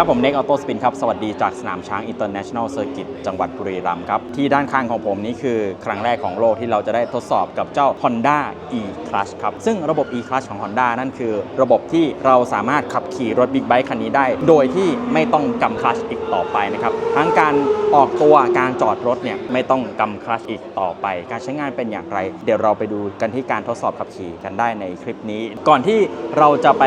ครับ ผมเน็กออโต้สปินครับ สวัสดีจากสนามช้าง International Circuit จังหวัดบุรีรัมย์ครับ ที่ด้านข้างของผมนี้คือครั้งแรกของโลกที่เราจะได้ทดสอบกับเจ้า Honda e Clutch ครับ ซึ่งระบบ e Clutch ของ Honda นั่นคือระบบที่เราสามารถขับขี่รถบิ๊กไบค์คันนี้ได้ โดยที่ไม่ต้องกำคลัชอีกต่อไปนะครับ ทั้งการออกตัวการจอดรถเนี่ยไม่ต้องกำคลัชอีกต่อไป การใช้งานเป็นอย่างไร เดี๋ยวเราไปดูกันที่การทดสอบขับขี่กันได้ในคลิปนี้ ก่อนที่เราจะไป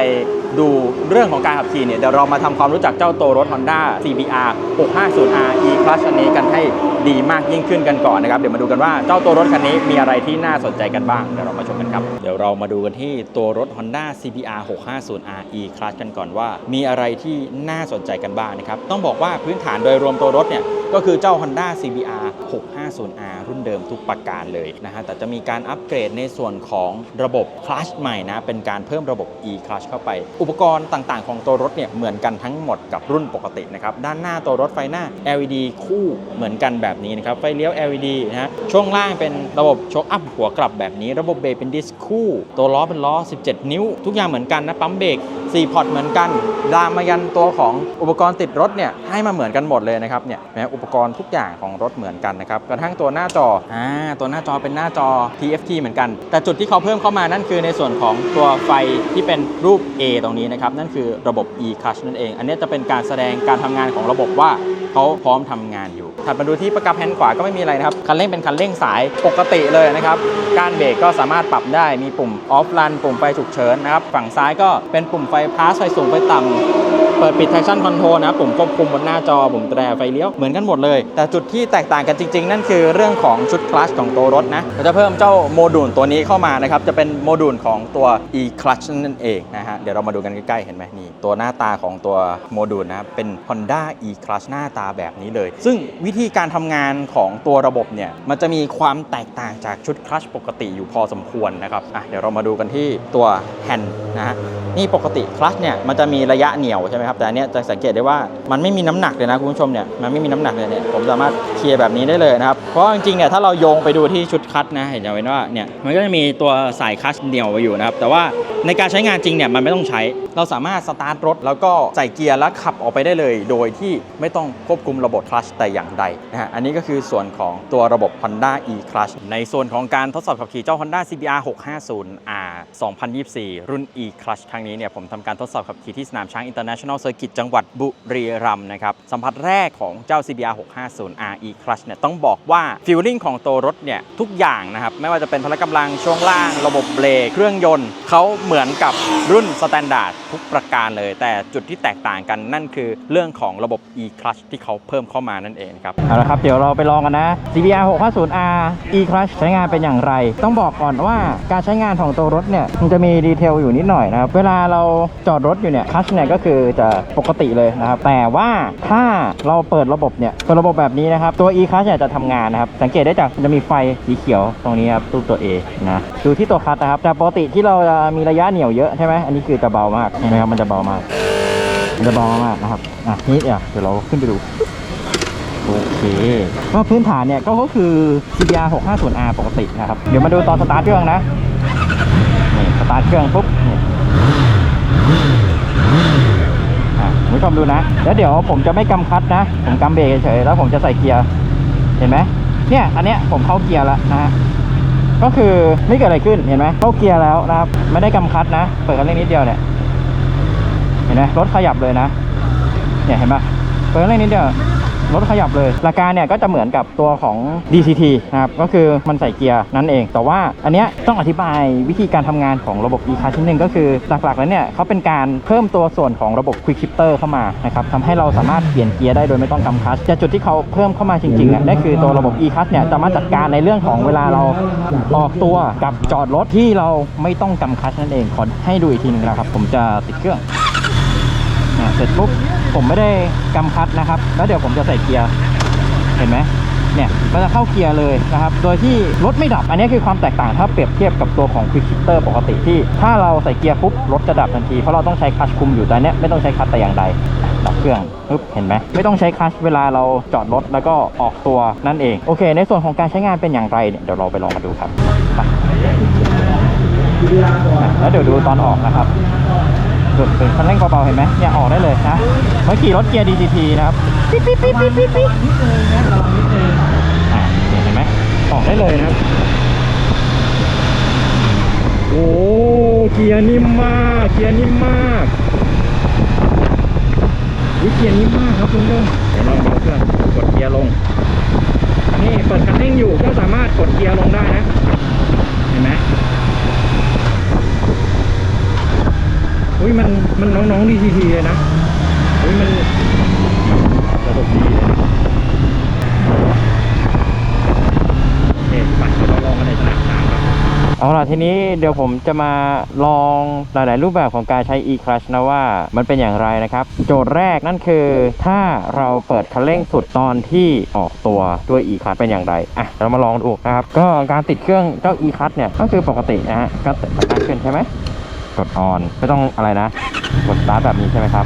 ดูเรื่องของการขับขี่เนี่ยเดี๋ยวเรามาทำความรู้จักเจ้าตัวรถ Honda CBR 650R e Clutch คันนี้กันให้ดีมากยิ่งขึ้นกันก่อนนะครับ เดี๋ยวมาดูกันว่าเจ้าตัวรถคันนี้มีอะไรที่น่าสนใจกันบ้าง เดี๋ยวเรามาชมกันครับ เดี๋ยวเรามาดูกันที่ตัวรถ Honda CBR 650R e Clutch กันก่อนว่า มีอะไรที่น่าสนใจกันบ้างนะครับ ต้องบอกว่าพื้นฐานโดยรวมตัวรถเนี่ยก็คือเจ้า Honda CBR 650R รุ่นเดิมทุกประการเลยนะฮะ แต่จะมีการอัปเกรดในส่วนของระบบ Clutch ใหม่นะ เป็นการเพิ่มระบบ e Clutch เข้าไป อุปกรณ์ต่างๆ ของตัวรถเนี่ยเหมือนกันทั้งหมดกับรุ่นปกตินะครับด้านหน้าตัวรถไฟหน้า LED คู่เหมือนกันแบบนี้นะครับไฟเลี้ยว LED นะฮะช่วงล่างเป็นระบบโชคอัพหัวกลับแบบนี้ ระบบเบรกเป็นดิสคู่ ตัวล้อเป็นล้อ 17 นิ้ว ทุกอย่างเหมือนกันนะปั๊มเบรก4พอร์ตเหมือนกันดามมายันตัวของอุปกรณ์ติดรถเนี่ยให้มาเหมือนกันหมดเลยนะครับเนี่ยนะอุปกรณ์ทุกอย่างของรถเหมือนกันนะครับกระทั่งตัวหน้าจออ่าตัวหน้าจอเป็นหน้าจอ TFT เหมือนกัน แต่จุดที่เขาเพิ่มเข้ามานั่นคือในส่วนของตัวไฟที่เป็นรูป A ตรงนี้นะครับนั่นคือระบบ e clutch นั่นเอง อันนี้จะเป็นการแสดงการทำงานของระบบว่าเขาพร้อมทำงานอยู่ ถัดมาดูที่ประกับแฮนด์ขวาก็ไม่มีอะไรนะครับ คันเร่งเป็นคันเร่งสายปกติเลยนะครับ การเบรกก็สามารถปรับได้ มีปุ่มออฟลันปุ่มไฟฉุกเฉินนะครับ ฝั่งซ้ายก็เป็นปุ่มไฟพาสไฟสูงไฟต่ำเปิดปิด traction control นะครับปุ่มควบคุมบนหน้าจอปุ่มแตรไฟเลี้ยวเหมือนกันหมดเลย แต่จุดที่แตกต่างกันจริง ๆ นั่นคือเรื่องของชุดคลัชของตัวรถนะเราจะเพิ่มเจ้าโมดูลตัวนี้เข้ามานะครับจะเป็นโมดูลของตัว e clutch นั่นเองนะฮะเดี๋ยวเรามาดูกันใกล้ๆเห็นไหมนี่ตัวหน้าตาของตัวโมดูลนะเป็น Honda e clutch หน้าตาแบบนี้เลย ซึ่งวิธีการทำงานของตัวระบบเนี่ยมันจะมีความแตกต่างจากชุดคลัชปกติอยู่พอสมควรนะครับอะเดี๋ยวเรามาดูกันที่ตัวแฮนด์นะฮะนี่ปกติคลัชเนี่ยมันจะมีระยะเหนี่ยวใช่ไหมครับแต่อันเนี้ยจะสังเกตได้ว่ามันไม่มีน้ำหนักเลยนะคุณผู้ชมเนี่ยมันไม่มีน้ำหนักเลยเนี่ยผมสามารถเคลียร์แบบนี้ได้เลยนะครับเพราะจริงๆเนี่ยถ้าเราโยงไปดูที่ชุดคัตนะเห็นไหมว่าเนี่ยมันก็จะมีตัวสายคัตเหนี่ยวไว้อยู่นะครับแต่ว่า ในการใช้งานจริงเนี่ยมันไม่ต้องใช้ เราสามารถสตาร์ทรถ แล้วก็ใส่เกียร์แล้วขับออกไปได้เลย โดยที่ไม่ต้องควบคุมระบบคลัชแต่อย่างใดนะฮะอันนี้ก็คือส่วนของตัวระบบ Honda e clutch ในส่วนของการทดสอบขับขี่เจ้า Honda CBR 650R 2024 รุ่น e clutch ครั้งนี้เนี่ยผมทำการทดสอบขับขี่ที่สนามช้าง International Circuit จังหวัดบุรีรัมย์นะครับสัมผัสแรกของเจ้า CBR 650R e clutch เนี่ยต้องบอกว่าฟีลลิ่งของตัวรถเนี่ยทุกอย่างนะครับไม่ว่าจะเป็นพละกำลังช่วงล่าง ระบบเบรกเครื่องยนต์เขาเหมือนมือนกับรุ่นสแตนดาร์ดทุกประการเลย แต่จุดที่แตกต่างกันนั่นคือเรื่องของระบบ e clutch ที่เขาเพิ่มเข้ามานั่นเองครับ เอาละครับ เดี๋ยวเราไปลองกันนะ CBR 650R e clutch ใช้งานเป็นอย่างไร ต้องบอกก่อนว่าการใช้งานของตัวรถเนี่ยมันจะมีดีเทลอยู่นิดหน่อยนะครับ เวลาเราจอดรถอยู่เนี่ยคลัชเนี่ยก็คือจะปกติเลยนะครับ แต่ว่าถ้าเราเปิดระบบเนี่ยเปิดระบบแบบนี้นะครับ ตัว e clutch เนี่ยจะทำงานนะครับ สังเกตได้จากมันจะมีไฟสีเขียวตรงนี้ครับรูปตัว A นะ ดูที่ตัวคลัชนะครับจากปกติที่เราจะมีระยะเหนียวเยอะใช่ไหมอันนี้คือจะเบามากเห็นไหมครับมันจะเบามากมันจะเบามากนะครับอะนี่เดี๋ยวเราขึ้นไปดูโอเคก็พื้นฐานเนี่ยก็ก็คือ CBR 650R ปกตินะครับ เดี๋ยวมาดูตอนสตาร์ทเครื่องนะนี่สตาร์ทเครื่องปุ๊บนี่อะคุณผู้ชมดูนะ แล้วเดี๋ยวผมจะไม่กำคัดนะ ผมกำเบรกเฉยแล้วผมจะใส่เกียร์ เห็นไหมเนี่ย อันเนี้ยผมเข้าเกียร์แล้วนะฮะ ก็คือไม่เกิดอะไรขึ้นเห็นไหมเข้าเกียร์แล้วนะครับ ไม่ได้กำคัดนะ เปิดกันเร่งนิดเดียวเนี่ยเห็นไหมรถขยับเลยนะเนี่ยเห็นปะเปิดกันเร่งนิดเดียว รถขยับเลยหลักการเนี่ยก็จะเหมือนกับตัวของ DCT นะครับก็คือมันใส่เกียร์นั่นเอง แต่ว่าอันเนี้ยต้องอธิบายวิธีการทำงานของระบบ e c a r ชิ้นหนึ่งก็คือหลักๆแล้วเนี่ยเขาเป็นการเพิ่มตัวส่วนของระบบ Quick Shifter เข้ามานะครับทำให้เราสามารถเปลี่ยนเกียร์ได้โดยไม่ต้องกำคลัช์แต่จุดที่เขาเพิ่มเข้ามาจริงๆอะนั่นคือตัวระบบ e c a r เนี่ยจะมาจัดการในเรื่องของเวลาเราออกตัวกับจอดรถที่เราไม่ต้องกำคลัชนั่นเองขอให้ดูอีกทีหนึงนะครับผมจะติดเครื่อง เสร็จปุ๊บผมไม่ได้กำคัดนะครับ แล้วเดี๋ยวผมจะใส่เกียร์เห็นไหมเนี่ยมันจะเข้าเกียร์เลยนะครับ โดยที่รถไม่ดับ อันนี้คือความแตกต่างถ้าเปรียบเทียบกับตัวของ Quick Shifter ปกติที่ ถ้าเราใส่เกียร์ปุ๊บรถจะดับทันทีเพราะเราต้องใช้คัชคุมอยู่แต่เนี้ยไม่ต้องใช้คัชแต่อย่างใดดับเครื่องปึ๊บเห็นไหมไม่ต้องใช้คัชเวลาเราจอดรถแล้วก็ออกตัวนั่นเองโอเค ในส่วนของการใช้งานเป็นอย่างไรเนี่ยเดี๋ยวเราไปลองมาดูครับไปแล้วเดี๋ยวดูตอนออกนะครับ สุดถึงคันเร่งเบาๆเห็นไหมเนี่ยออกได้เลยนะเมื่อขี่รถเกียร์ DGT นะครับปิ๊บปิ๊บปิ๊บปิ๊บปิ๊บปิ๊บนิดนึงนะระวังนิดนึงอ่าเห็นไหมออกได้เลยนะครับโอ้เกียร์นิ่มมากเกียร์นิ่มมากวิเกียร์นิ่มมากครับคุณผู้ชมเดี๋ยวลองเบาเครื่องกดเกียร์ลงนี่เปิดคันเร่งอยู่ก็สามารถกดเกียร์ลงได้นะเห็นไหม อุ้ยมันมันน้องๆดีทีทีเลยนะอุ้ยมันระบบดีเลยโอเคไปเราลองกันในสนามช้างครับเอาล่ะทีนี้เดี๋ยวผมจะมาลองหลาย ๆ รูปแบบของการใช้ e-clutch นะว่ามันเป็นอย่างไรนะครับ โจทย์แรกนั่นคือถ้าเราเปิดคันเร่งสุดตอนที่ออกตัวด้วย e-clutch เป็นอย่างไรอะเรามาลองดูนะครับ ก็การติดเครื่องเจ้า e-clutch เนี่ยก็คือปกตินะฮะก็สตาร์ทขึ้นใช่ไหม กด on ไม่ต้องอะไรนะ กด start แบบนี้ใช่ไหมครับ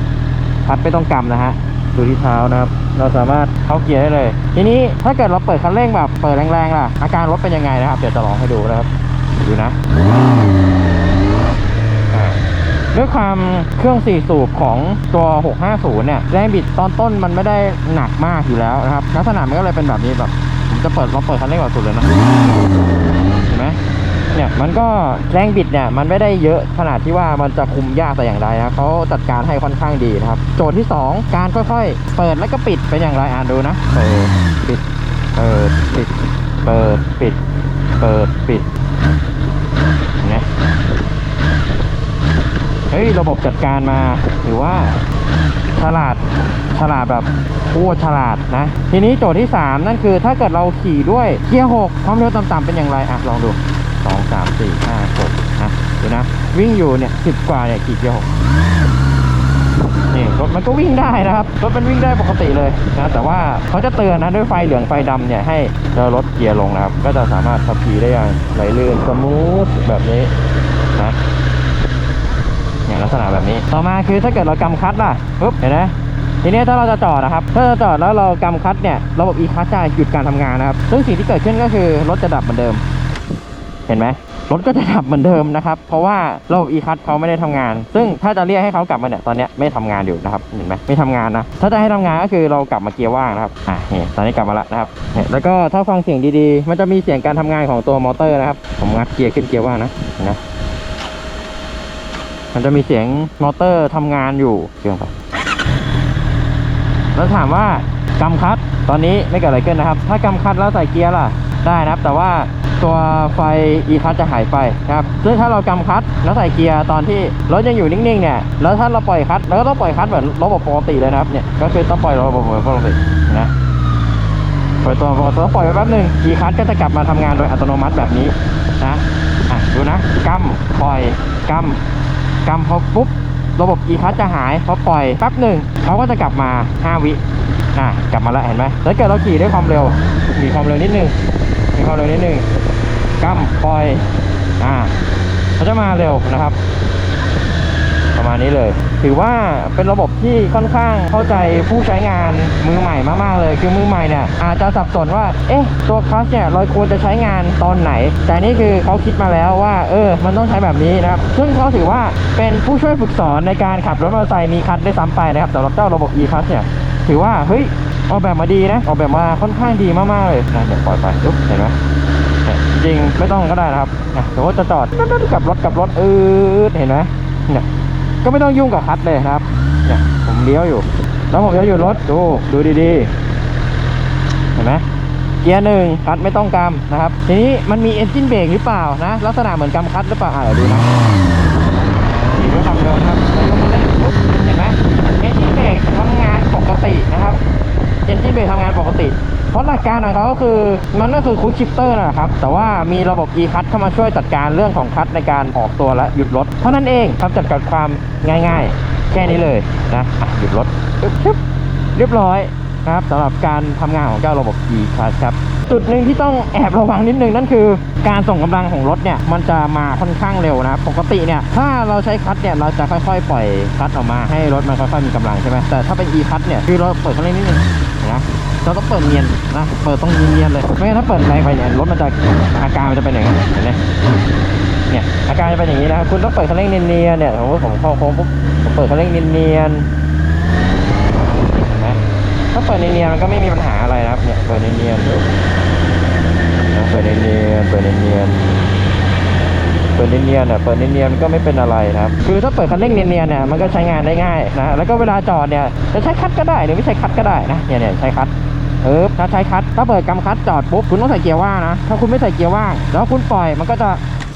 พัดไม่ต้องกำนะฮะดูที่เท้านะครับ เราสามารถเข้าเกียร์ได้เลย ทีนี้ถ้าเกิดเราเปิดคันเร่งแบบเปิดแรงๆล่ะ อาการรถเป็นยังไงนะครับ เดี๋ยวจะลองให้ดูนะครับ ดูนะ ด้วยความเครื่อง4สูบของตัว 650 เนี่ย แรงบิดตอนต้นมันไม่ได้หนักมากอยู่แล้วนะครับ ลักษณะมันก็เลยเป็นแบบนี้แบบ ผมจะเปิดเราเปิดคันเร่งแบบสุดเลยนะ เนี่ยมันก็แรงบิดเนี่ยมันไม่ได้เยอะขนาดที่ว่ามันจะคุมยากแต่อย่างใดนะเขาจัดการให้ค่อนข้างดีนะครับ โจทย์ที่ 2 การค่อยๆ เปิดแล้วก็ปิดเป็นอย่างไรอ่านดูนะเปิดปิดเปิดปิดเปิดปิดเปิดปิดนไหมเฮ้ยระบบจัดการมาถือว่าฉลาดฉลาดแบบโคตรฉลาดนะ ทีนี้โจทย์ที่ 3 นั่นคือ ถ้าเกิดเราขี่ด้วยเกียร์6ความเร็วต่ำๆเป็นอย่างไรอะลองดู สามสี่ห้าหกนะดูนะ วิ่งอยู่เนี่ยสิบกว่าเนี่ยขี่กียร์หกนี่รถมันก็วิ่งได้นะครับ รถมันวิ่งได้ปกติเลยนะ แต่ว่าเขาจะเตือนนะด้วยไฟเหลืองไฟดำเนี่ยให้เราลดเกียร์ลงนะครับ ก็จะสามารถขับขี่ได้อย่างไหลลื่นสมูทแบบนี้นะเนี่ยลักษณะแบบนี้ ต่อมาคือถ้าเกิดเรากำคลัตช์ล่ะปุ๊บเห็นไหมทีนี้ถ้าเราจะจอดนะครับ ถ้าเราจอดแล้วเรากำคลัตช์เนี่ย ระบบ e คัตจะหยุดการทำงานนะครับ ซึ่งสิ่งที่เกิดขึ้นก็คือรถจะดับเหมือนเดิม เห็นไหมรถก็จะดับเหมือนเดิมนะครับ เพราะว่าระบบ e คัตเขาไม่ได้ทำงาน ซึ่งถ้าจะเรียกให้เขากลับมาเนี่ยตอนนี้ไม่ทำงานอยู่นะครับเห็นไหมไม่ทำงานนะถ้าจะให้ทำงานก็คือเรากลับมาเกียร์ว่างนะครับอะนี่ตอนนี้กลับมาล้วนะครับเนี่ยแล้วก็ถ้าฟังเสียงดีๆ มันจะมีเสียงการทำงานของตัวมอเตอร์นะครับผมงัดเกียร์ขึ้นเกียร์ว่างนะนไหมมันจะมีเสียงมอเตอร์ทำงานอยู่เชื่อมไปแล้วถามว่ากำคัดตอนนี้ไม่เกิดอะไรขึ้นนะครับ ถ้ากำคัดแล้วใส่เกียร์ล่ะได้นะครับ แต่ว่า ตัวไฟ e คัดจะหายไปนะครับซึ่งถ้าเรากำคัดแล้วใส่เกียร์ตอนที่รถยังอยู่นิ่งๆเนี่ยแล้วถ้าเราปล่อยคัดเราก็ต้องปล่อยคัดเหมือนระบบปกติเลยนะครับเนี่ยก็คือต้องปล่อยระบบปกตินะปล่อยตัวปกติแล้วปล่อยไปแป๊บหนึ่ง e คัดก็จะกลับมาทำงานโดยอัตโนมัติแบบนี้นะอะดูนะกำปล่อยกำกำพอปุ๊บระบบ e คัสจะหายพอปล่อยแป๊บหนึ่งเขาก็จะกลับมา 5 วิอะกลับมาแล้วเห็นไหมแล้วเกิดเราขี่ด้วยความเร็วมีความเร็วนิดนึง มีความเร็วนิดนึงกำปล่อยอ่าเขาจะมาเร็วนะครับ ประมาณนี้เลย ถือว่าเป็นระบบที่ค่อนข้างเข้าใจผู้ใช้งานมือใหม่มากๆเลย คือมือใหม่เนี่ยอาจจะสับสนว่า เอ๊ะ ตัวคลัสเนี่ยเราควรจะใช้งานตอนไหน แต่นี่คือเขาคิดมาแล้วว่า เออ มันต้องใช้แบบนี้นะครับ ซึ่งเขาถือว่าเป็นผู้ช่วยฝึกสอนในการขับรถมอเตอร์ไซค์มีคัดได้ซ้ำไปนะครับสำหรับเจ้าระบบ e คัสเนี่ย ถือว่าเฮ้ยออกแบบมาดีนะออกแบบมาค่อนข้างดีมากๆเลยนะเดี๋ยวปล่อยไปปุ๊บเห็นไหมเนี่ยจริงไม่ต้องก็ได้นะครับอะสมมติจะจอดกลับรถกลับรถเอืดเห็นไหมเนี่ยก็ไม่ต้องยุ่งกับคลัตช์เลยครับเนี่ยผมเลี้ยวอยู่ แล้วผมจะหยุดรถดูดูดีๆ เห็นไหมเกียร์หนึ่งคลัตช์ไม่ต้องกำนะครับ ทีนี้มันมีเอนจินเบรกหรือเปล่านะ ลักษณะเหมือนกำคลัตช์หรือเปล่าอะเดี๋ยวดูนะขี่ด้วยความเร็วครับเห็นไหม ตินะครับเอนจินเบรกทำงานปกติ เพราะหลักการของเขาก็คือมันก็คือคูชิปเตอร์นะครับ แต่ว่ามีระบบ e คั t เข้ามาช่วยจัดการเรื่องของคัตในการออกตัวและหยุดรถ เท่านั้นเองครับจัดการความง่ายๆ แค่นี้เลยนะหยุดรถเรียบร้อย นะครับสำหรับการทำงานของเจ้าระบบ e c l u t c h ครับ จุดหนึ่งที่ต้องแอบระวังนิดนึงนั่นคือ การส่งกำลังของรถเนี่ยมันจะมาค่อนข้างเร็วนะครับปกติเนี่ยถ้าเราใช้คัตเนี่ยเราจะค่อยๆ ปล่อยคัตออกมาให้รถมันค่อยๆมีกำลังใช่ไหมแต่ถ้าเป็น e คั t เนี่ยคือเราเปิดคันเร่งนิดนึงนะเราต้องเปิดเนียนนะเปิดต้องเนียนเลยไม่งั้นถ้าเปิดแรงไปเนี่ยรถมันจะอาการมันจะเป็นอย่างนั้นเห็นไหมเนี่ยอาการจะเป็นอย่างนี้นะครับคุณต้องเปิดคันเร่งเนียนๆเนี่ยสมผมเข้าโค้งปุ๊บผมเปิดคันเร่งเนียนๆเนไหม ถ้าเปิดเนียนๆมันก็ไม่มีปัญหาอะไรนะครับ เนี่ยเปิดเนียนๆดูนะเปิดเนียนๆเปิดเนียนๆเปิดเนียนๆอะเปิดเนียนๆมันก็ไม่เป็นอะไรนะครับ คือถ้าเปิดคันเร่งเนียนๆเนี่ยมันก็ใช้งานได้ง่ายนะแล้วก็เวลาจอดเนี่ยจะใช้คัดก็ได้หรือไม่ใช้คัดก็ได้นะเนี่ยเนี่ยใช้คัดเออถ้าใช้คัดถ้าเปิดกำคัดจอดปุ๊บคุณต้องใส่เกียร์ว่างนะถ้าคุณไม่ใส่เกียร์ว่างแล้วคุณปล่อยมันก็จะ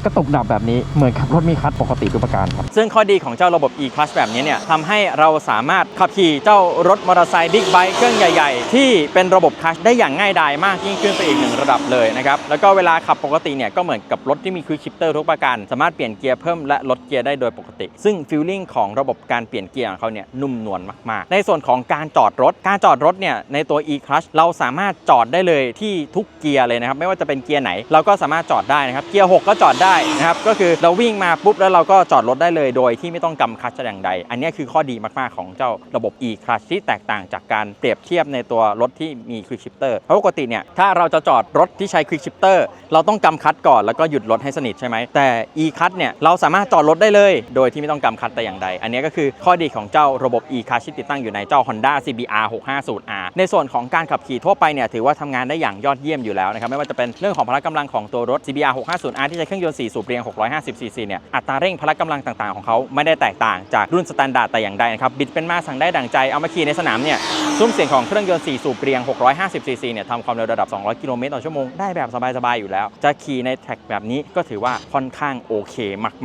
กระตุกดับแบบนี้เหมือนขับรถมีคัดปกติทุกประการครับ ซึ่งข้อดีของเจ้าระบบ e-clutch แบบนี้เนี่ยทำให้เราสามารถขับขี่เจ้ารถมอเตอร์ไซค์บิ๊กไบค์เครื่องใหญ่ ๆ ที่เป็นระบบคลัชได้อย่างง่ายดายมากยิ่งขึ้นไปอีกหนึ่งระดับเลยนะครับแล้วก็เวลาขับปกติเนี่ยก็เหมือนกับรถที่มีควิกชิปเตอร์ทุกประการ สามารถเปลี่ยนเกียร์เพิ่มและลดเกียร์ได้โดยปกติ ซึ่งฟีลลิ่งของระบบการเปลี่ยนเกียร์ของเขาเนี่ยนุ่มนวลมากๆ ในส่วนของการจอดรถการจอดรถเนี่ยในตัว e-clutch เราสามารถจอดได้เลยที่ทุกเกียร์เลยนะครับไม่ว่าจะเป็นเกียร์ไหน เราก็สามารถจอดได้นะครับเกียร์หกก็จอดได้นะครับก็คือเราวิ่งมาปุ๊บแล้วเราก็จอดรถได้เลยโดยที่ไม่ต้องกำคลัชแต่อย่างใด อันนี้คือข้อดีมากๆของเจ้าระบบ e-clutch ที่แตกต่างจากการเปรียบเทียบในตัวรถที่มี quick shifter เพราะปกติเนี่ยถ้าเราจะจอดรถที่ใช้ quick shifter เราต้องกำคลัตช์ก่อนแล้วก็หยุดรถให้สนิทใช่ไหมแต่ e-clutch เนี่ยเราสามารถจอดรถได้เลย โดยที่ไม่ต้องกำคลัตช์แต่อย่างใด อันนี้ก็คือข้อดีของเจ้าระบบ e-clutch ที่ติดตั้งอยู่ในเจ้า Honda CBR 650R ในส่วนของการขับขี่ทั่วไปเนี่ยถือว่าทำงานได้อย่างยอดเยี่ยมอยู่แล้วนะครับไม่ว่าจะเป็นเรื่องของพละกำลังของตัวรถ CBR 650R ที่ใช้เครื่องยนต์4 สูบเรียง 650cc เนี่ย อัตราเร่งพละกำลังต่างๆ ของเขาไม่ได้แตกต่างจากรุ่นสแตนดาร์ดแต่อย่างใดนะครับ บิดเป็นมาสั่งได้ดั่งใจ เอามาขี่ในสนามเนี่ย ซุ้มเสียงของเครื่องยนต์ 4 สูบเรียง 650cc เนี่ยทำความเร็วระดับ 200 กิโลเมตรต่อชั่วโมงได้แบบสบาย ๆ อยู่แล้ว จะขี่ในแท็กแบบนี้ก็ถือว่าค่อนข้างโอเค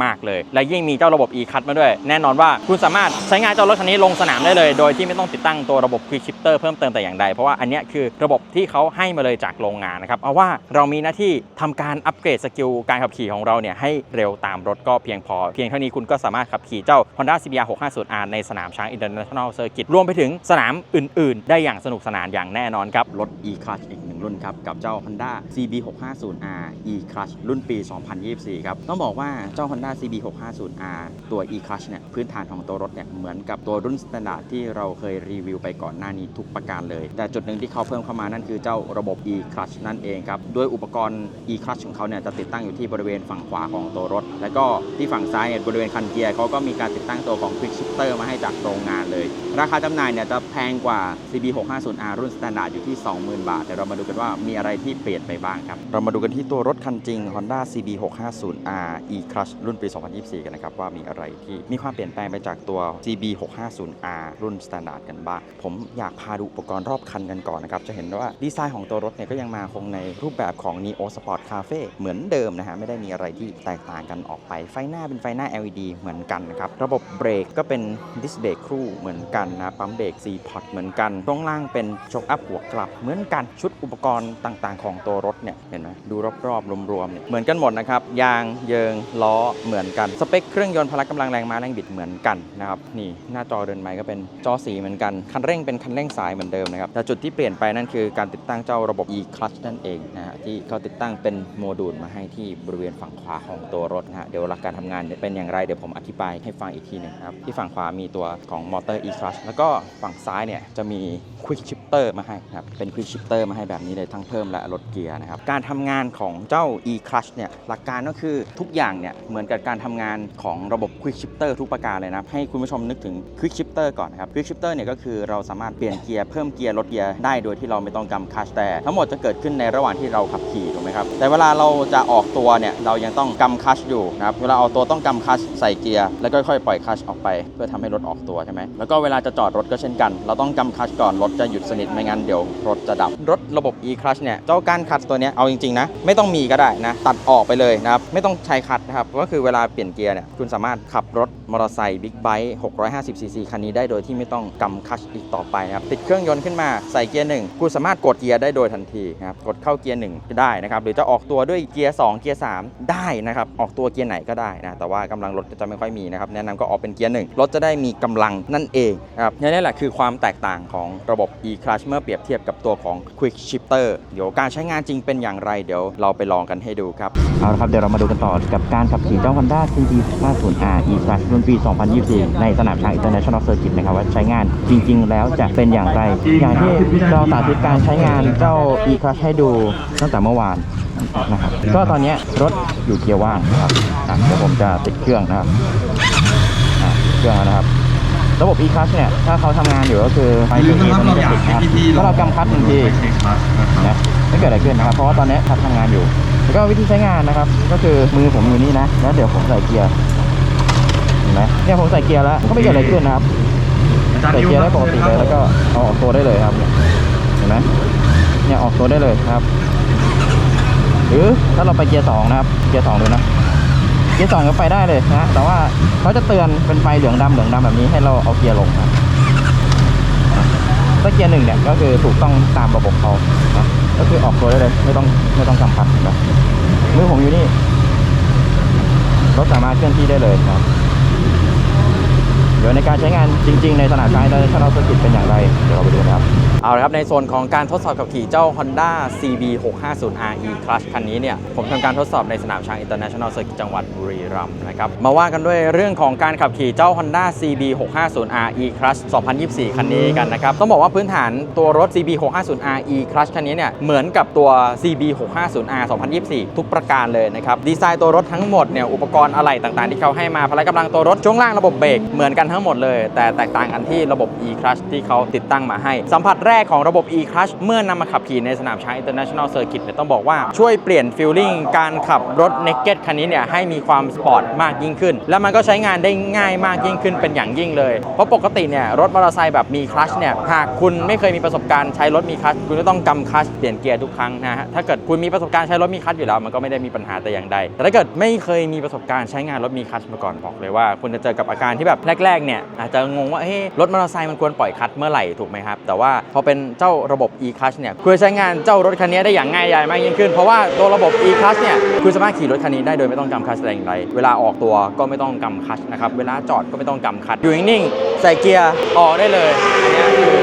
มาก ๆ เลย และยิ่งมีเจ้าระบบ e-cut มาด้วย แน่นอนว่าคุณสามารถใช้งานเจ้ารถคันนี้ลงสนามได้เลย โดยที่ไม่ต้องติดตั้งตัวระบบ quick shifter เพิ่มเติมแต่อย่างใด เพราะว่าอันนี้คือระบบที่เขาให้มาเลยจากโรงงานนะครับเอาว่าเรามีหน้าที่ทำการอัปเกรดสกิลการขับขี่ของเราเนี่ยให้เร็วตามรถก็เพียงพอ เพียงเท่านี้คุณก็สามารถขับขี่เจ้า Honda CBR 650R ในสนามช้าง International Circuit รวมไปถึงสนามอื่น ๆ ได้อย่างสนุกสนานอย่างแน่นอนครับรถ e-clutch อีก รุ่นครับกับเจ้า Honda CB 650R e-clutch รุ่นปี 2024 ครับต้องบอกว่าเจ้า Honda CB 650R ตัว e-clutch เนี่ยพื้นฐานของตัวรถเนี่ยเหมือนกับตัวรุ่นสแตนดาร์ดที่เราเคยรีวิวไปก่อนหน้านี้ทุกประการเลย แต่จุดหนึ่งที่เขาเพิ่มเข้ามานั่นคือเจ้าระบบ e-clutch นั่นเองครับด้วยอุปกรณ์ e-clutch ของเขาเนี่ยจะติดตั้งอยู่ที่บริเวณฝั่งขวาของตัวรถ และก็ที่ฝั่งซ้ายเนี่ยบริเวณคันเกียร์เขาก็มีการติดตั้งตัวของ quick shifter มาให้จากโรงงานเลย ราคาจำหน่ายเนี่ยจะแพงกว่า CB 650R รุ่นสแตนดาร์ดอยู่ที่ 20,000 บาทเดี๋ยวเรามาดูกันว่ามีอะไรที่เปลี่ยนไปบ้างครับ เรามาดูกันที่ตัวรถคันจริง Honda CB 650R e-clutch รุ่นปี 2024 กันนะครับ ว่ามีอะไรที่มีความเปลี่ยนแปลงไปจากตัว CB 650R รุ่นสแตนดาร์ดกันบ้าง ผมอยากพาดูอุปกรณ์รอบคันกันก่อนนะครับ จะเห็นว่าดีไซน์ของตัวรถเนี่ยก็ยังมาคงในรูปแบบของ Neo Sport Cafe เหมือนเดิมนะฮะไม่ได้มีอะไรที่แตกต่างกันออกไปไฟหน้าเป็นไฟหน้า LED เหมือนกันนะครับระบบเบรกก็เป็นดิสเบรกคู่เหมือนกันนะปั๊มเบรก4พอร์ตเหมือนกันช่วงล่างเป็นช็อคอัพหัวกลับเหมือนกันชุดอุปกรณ์ต่างๆ ของตัวรถเนี่ยเห็นไหมดูรอบๆรวมๆเนี่ยเหมือนกันหมดนะครับยางเยิงล้อเหมือนกันสเปคเครื่องยนต์พละกำลังแรงม้าแรงบิดเหมือนกันนะครับนี่หน้าจอเดินไม้ก็เป็นจอสีเหมือนกันคันเร่งเป็นคันเร่งสายเหมือนเดิมนะครับแต่จุดที่เปลี่ยนไปนั่นคือการติดตั้งเจ้าระบบ e-clutch นั่นเองนะฮะที่เขาติดตั้งเป็นโมดูลมาให้ที่บริเวณฝั่งขวาของตัวรถนะฮะเดี๋ยวหลักการทำงานเป็นอย่างไรเดี๋ยวผมอธิบายให้ฟังอีกทีนึงนะครับที่ฝั่งขวามีตัวของมอเตอร์ e-clutch แล้วก็ฝั่งซ้ายเนี่ยจะมี quick shifter มาให้ครับเป็น quick shifter มาให้แบบนี้เลยทั้งเพิ่มและลดเกียร์นะครับ การทำงานของเจ้า e-clutch เนี่ยหลักการก็คือทุกอย่างเนี่ยเหมือนกับการทำงานของระบบ quick shifter ทุกประการเลยนะให้คุณผู้ชมนึกถึง quick shifter ก่อนนะครับ quick shifter เนี่ยก็คือเราสามารถเปลี่ยนเกียร์เพิ่มเกียร์ลดเกียร์ได้โดยที่เราไม่ต้องกำคลัชแต่ทั้งหมดจะเกิดขึ้นในระหว่างที่เราขับขี่ถูกไหมครับแต่เวลาเราจะออกตัวเนี่ยเรายังต้องกำคลัชอยู่นะครับเวลาออกตัวต้องกำคลัชใส่เกียร์แล้วก็ค่อยปล่อยคลัชออกไป เพื่อทำให้รถออกตัวใช่ไหมแล้วก็เวลาจะจอดรถก็เช่นกัน เราต้องกำคลัชก่อนรถจะหยุดสนิทไม่งั้นเดี๋ยวรถจะดับรถระบบ e-clutch เนี่ย เจ้าก้านคลัชตัวนี้เอาจริงๆนะ ไม่ต้องมีก็ได้นะ ตัดออกไปเลยนะครับ ไม่ต้องใช้คลัชนะครับ ก็คือเวลาเปลี่ยนเกียร์เนี่ย คุณสามารถขับรถมอเตอร์ไซค์บิ๊กไบค์ 650cc คันนี้ได้โดยที่ไม่ต้องกำคัชอีกต่อไปนะครับ ติดเครื่องยนต์ขึ้นมาใส่เกียร์หนึ่งคุณสามารถกดเกียร์ได้โดยทันทีนะครับ กดเข้าเกียร์หนึ่งได้นะครับ หรือจะออกตัวด้วยเกียร์2เกียร์3ได้นะครับ ออกตัวเกียร์ไหนก็ได้นะ แต่ว่ากำลังรถจะไม่ค่อยมีนะครับ แนะนำก็ออกเป็นเกียร์หนึ่งรถจะได้มีกำลังนั่นเองนะครับนี่แหละคือความแตกต่างของระบบ e-clutch เมื่อเปรียบเทียบกับตัวของ quick shift เดี๋ยวการใช้งานจริงเป็นอย่างไร เดี๋ยวเราไปลองกันให้ดูครับ เอาละครับ เดี๋ยวเรามาดูกันต่อกับการขับขี่เจ้า Honda CB 50R e-Clutch รุ่นปี 2024 ในสนามช้าง International Circuit นะครับว่าใช้งานจริง ๆ แล้วจะเป็นอย่างไร อย่างที่เราสาธิตการใช้งานเจ้า e-Clutch ให้ดูตั้งแต่เมื่อวานนะครับก็ตอนนี้รถอยู่เกียร์ว่างนะครับอะเดี๋ยวผมจะติดเครื่องนะครับอะติดเครื่องแล้วนะครับ ระบบ e-clutch เนี่ย ถ้าเขาทำงานอยู่ก็คือไฟอย่าลืตัวมนี้นะครับมันเราจะอยากติดให้นะครับพี่ๆถ้าเรากำคัดหนึ่งทีไปเช็คคลัสนะครับนะไม่เกิดอะไรขึ้นนะครับ เพราะว่าตอนนี้ทับทำงานอยู่ แล้วก็วิธีใช้งานนะครับ ก็คือมือผมอยู่นี่นะ แล้วเดี๋ยวผมใส่เกียร์เห็นไหมเนี่ยผมใส่เกียร์แล้ว ก็ไม่เกิดอะไรขึ้นนะครับอาจารย์ใส่นิวเกียร์ได้ครับปกติเลย แล้วก็เอาออกตัวได้เลยครับ เห็นไหมเนี่ยออกตัวได้เลยนะครับ หรือถ้าเราไปเกียร์สองนะครับ เกียร์สองดูนะ เกียร์สองก็ไปได้เลยนะแต่ว่าเขาจะเตือนเป็นไฟเหลืองดำเหลืองดำแบบนี้ให้เราเอาเกียร์ลงนะถ้าเกียร์หนึ่งเนี่ยก็คือถูกต้องตามระบบเขานะก็คือออกตัวได้เลย ไม่ต้องไม่ต้องกำคัดนะมือผมอยู่นี่รถสามารถเคลื่อนที่ได้เลยนะครับเดี๋ยวในการใช้งานจริง ๆ ในสนามช้างอินเตอร์เนชั่นแนลเซอร์กิตเป็นอย่างไร เดี๋ยวเราไปดูนะครับ เอาละครับในโซนของการทดสอบขับขี่เจ้า Honda CB 650 RE Clutch คันนี้เนี่ยผมทำการทดสอบในสนามช้าง International Circuit จังหวัดบุรีรัมย์นะครับมาว่ากันด้วยเรื่องของการขับขี่เจ้า Honda CB 650 RE Clutch 2024 คันนี้กันนะครับ ต้องบอกว่าพื้นฐานตัวรถ CB 650 RE Clutch คันนี้เนี่ยเหมือนกับตัว CB 650 R 2024 ทุกประการเลยนะครับดีไซน์ตัวรถทั้งหมดเนี่ยอุปกรณ์อะไหล่ต่างๆ ที่เขาให้มาพละกำลังตัวรถช่วงล่างระบบเบรกเหมือนกันทั้งหมดเลย แต่แตกต่างกันที่ระบบ e-clutch ที่เขาติดตั้งมาให้สัมผัสแรกของระบบ e-clutch เมื่อนำมาขับขี่ในสนามช้าง international circuit เนี่ยต้องบอกว่าช่วยเปลี่ยนฟีลลิ่งการขับรถ naked คันนี้เนี่ยให้มีความสปอร์ตมากยิ่งขึ้น แล้วมันก็ใช้งานได้ง่ายมากยิ่งขึ้นเป็นอย่างยิ่งเลย เพราะปกติเนี่ยรถมอเตอร์ไซค์แบบมีคลัชเนี่ยหากคุณไม่เคยมีประสบการณ์ใช้รถมีคลัชคุณก็ต้องกำคลัชเปลี่ยนเกียร์ทุกครั้งนะฮะถ้าเกิดคุณมีประสบการณ์ใช้รถมีคลัชอยู่แล้วมันก็ไม่ได้มีปัญหาแต่อย่างใด แต่ถ้าเกิดไม่เคยมีประสบการณ์ใช้งานรถมีคลัชมาก่อนบอกเลยว่า คุณจะเจอกับอาการที่แบบแรกๆเนี่ยอาจจะงงว่าเฮ้ยรถมอเตอร์ไซค์มันควรปล่อยคลัชเมื่อไหร่ถูกไหมครับแต่ว่าพอเป็นเจ้าระบบ e-clutch เนี่ยคุณใช้งานเจ้ารถคันนี้ได้อย่างง่ายดายมากยิ่งขึ้น เพราะว่าตัวระบบ e-clutch เนี่ยคุณสามารถขี่รถคันนี้ได้โดยไม่ต้องกำคลัชแต่อย่างไร เวลาออกตัวก็ไม่ต้องกำคลัชนะครับเวลาจอดก็ไม่ต้องกำคลัชอยู่นิ่งๆใส่เกียร์ออกได้เลยอันนี้คือ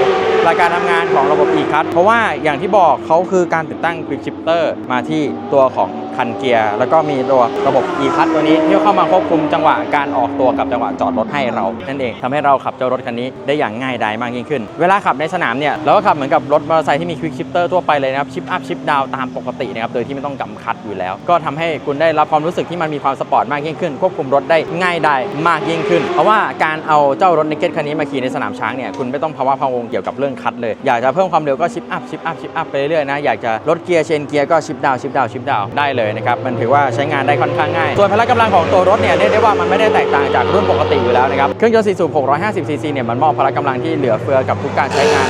หลักการทำงานของระบบ e-clutch เพราะว่าอย่างที่บอกเขาคือการติดตั้ง quick shifter มาที่ตัวของคันเกียร์ แล้วก็มีตัวระบบ e-clutch ตัวนี้ที่เข้ามาควบคุมจังหวะการออกตัวกับจังหวะจอดรถให้เรา นั่นเองทำให้เราขับเจ้ารถคันนี้ได้อย่างง่ายดายมากยิ่งขึ้น เวลาขับในสนามเนี่ยเราก็ขับเหมือนกับรถมอเตอร์ไซค์ที่มี quick shifter ทั่วไปเลยนะครับชิปอัพชิปดาวตามปกตินะครับโดยที่ไม่ต้องกำคัดอยู่แล้ว ก็ทำให้คุณได้รับความรู้สึกที่มันมีความสปอร์ตมากยิ่งขึ้น ควบคุมรถได้ง่ายได้มากยิ่งขึ้น เพราะว่าการเอาเจ้ารถ naked คันนี้มาขี่ในสนามช้างเนี่ยคุณไม่ต้องภาวะพะวงเกี่ยวกับเรื่องคัดเลยอยากจะเพิ่มความเร็วก็ชิปอัพชิปอัพชิปอัพไปเรื่อยๆนะอยากจะลดเกียร์เชนเกียร์ก็ชิปดาวชิปดาวชิปดาวได้เลยนะครับมันถือว่าใช้งานได้ค่อนข้างง่าย ส่วนพละกำลังของตัวรถเนี่ยเรียกได้ว่ามันไม่ได้แตกต่างจากรุ่นปกติอยู่แล้วนะครับเครื่องยนต์4สูบ650ซีซีเนี่ยมันมอบพละกำลังที่เหลือเฟือกับทุกการใช้งาน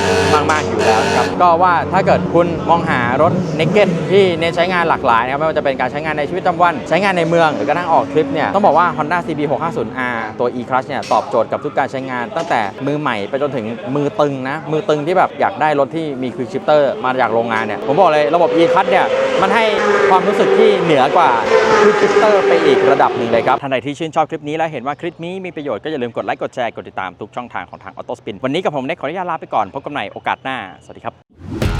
มากๆอยู่แล้วนะครับก็ว่าถ้าเกิดคุณมองหารถ naked ที่เน้นใช้งานหลากหลายนะครับไม่ว่าจะเป็นการใช้งานในชีวิตประจำวันใช้งานในเมืองหรือกระทั่งออกทริปเนี่ยต้องบอกว่า Honda CB 650R ตัว e-clutch เนี่ยตอบโจทย์กับทุกการใช้งาน ตั้งแต่มือใหม่ไปจนถึงมือตึงนะมือตึงที่แบบอยากได้รถที่มี quick shifter มาจากโรงงานเนี่ยผมบอกเลยระบบ e-clutch เนี่ยมันให้ความรู้สึกที่เหนือกว่าคลิปกิ๊กเตอร์ไปอีกระดับหนึ่งเลยครับท่านใดที่ชื่นชอบคลิปนี้แล้วเห็นว่าคลิปนี้มีประโยชน์ก็อย่าลืมกดไลค์กดแชร์กดติดตามทุกช่องทางของทางออโต้สปินวันนี้กับผมเน็กขออนุญาตลาไปก่อนพบกันใหม่โอกาสหน้าสวัสดีครับ